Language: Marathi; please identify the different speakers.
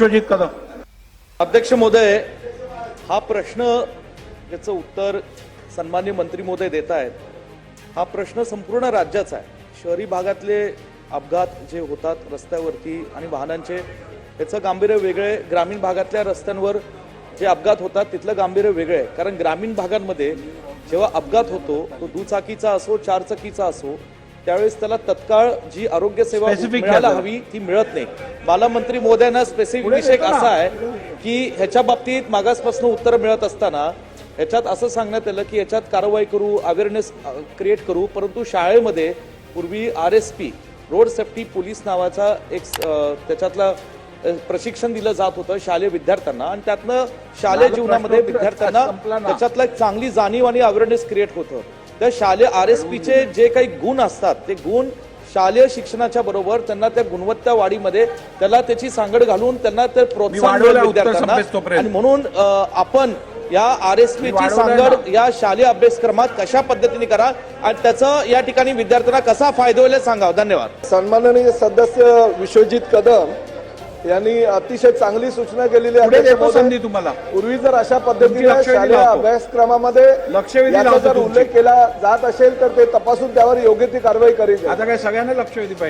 Speaker 1: विश्वजित कदम.
Speaker 2: अध्यक्ष महोदय हा प्रश्न याचं उत्तर सन्मान्य मंत्री महोदय देत आहेत हा प्रश्न संपूर्ण राज्याचा आहे. शहरी भागातले अपघात जे होतात रस्त्यावरती आणि वाहनांचे याचं गांभीर्य वेगळे ग्रामीण भागातल्या रस्त्यांवर जे अपघात होतात तिथलं गांभीर्य वेगळं आहे. कारण ग्रामीण भागांमध्ये जेव्हा अपघात होतो तो दुचाकीचा असो चारचाकीचा असो त्यावेळेस त्याला तत्काळ जी आरोग्य सेवा मिळायला. हवी ती मिळत नाही मला मंत्री मोदयांना स्पेसिफिक विषय. असा आहे की ह्याच्या बाबतीत मागासपासून उत्तर मिळत असताना ह्याच्यात असं सांगण्यात आलं की याच्यात कारवाई करू अवेअरनेस क्रिएट करू परंतु शाळेमध्ये पूर्वी R S P road safety police नावाचा एक त्याच्यातला प्रशिक्षण दिलं जात होतं शालेय विद्यार्थ्यांना आणि त्यातनं शालेय जीवनामध्ये विद्यार्थ्यांना. त्याच्यातला एक चांगली जाणीव आणि अवेअरनेस क्रिएट होतं त्या शालेय आर एस पीचे जे काही गुण असतात ते गुण शालेय शिक्षणाच्या बरोबर त्यांना त्या गुणवत्ता वाढीमध्ये त्याला त्याची सांगड घालून त्यांना ते प्रोत्साहन मिळेल विद्यार्थ्यांना. आणि म्हणून आपण या आर एस पी ची
Speaker 1: वाढवलंय
Speaker 2: सांगड या शालेय अभ्यासक्रमात कशा पद्धतीने करा आणि त्याचा या ठिकाणी विद्यार्थ्यांना कसा फायदा होईल सांगावं धन्यवाद.
Speaker 3: सन्माननीय सदस्य विश्वजित कदम यांनी अतिशय चांगली सूचना केलेली आहे
Speaker 1: संधी तुम्हाला
Speaker 3: पूर्वी जर अशा पद्धतीने
Speaker 1: लक्षवेधी
Speaker 3: शालेय. अभ्यासक्रमामध्ये
Speaker 1: लक्षवेधी
Speaker 3: जर. उल्लेख केला जात असेल तर ते तपासून त्यावर योग्य ती कारवाई करेल
Speaker 1: आता काय सगळ्यांना लक्ष वेधी पाहिजे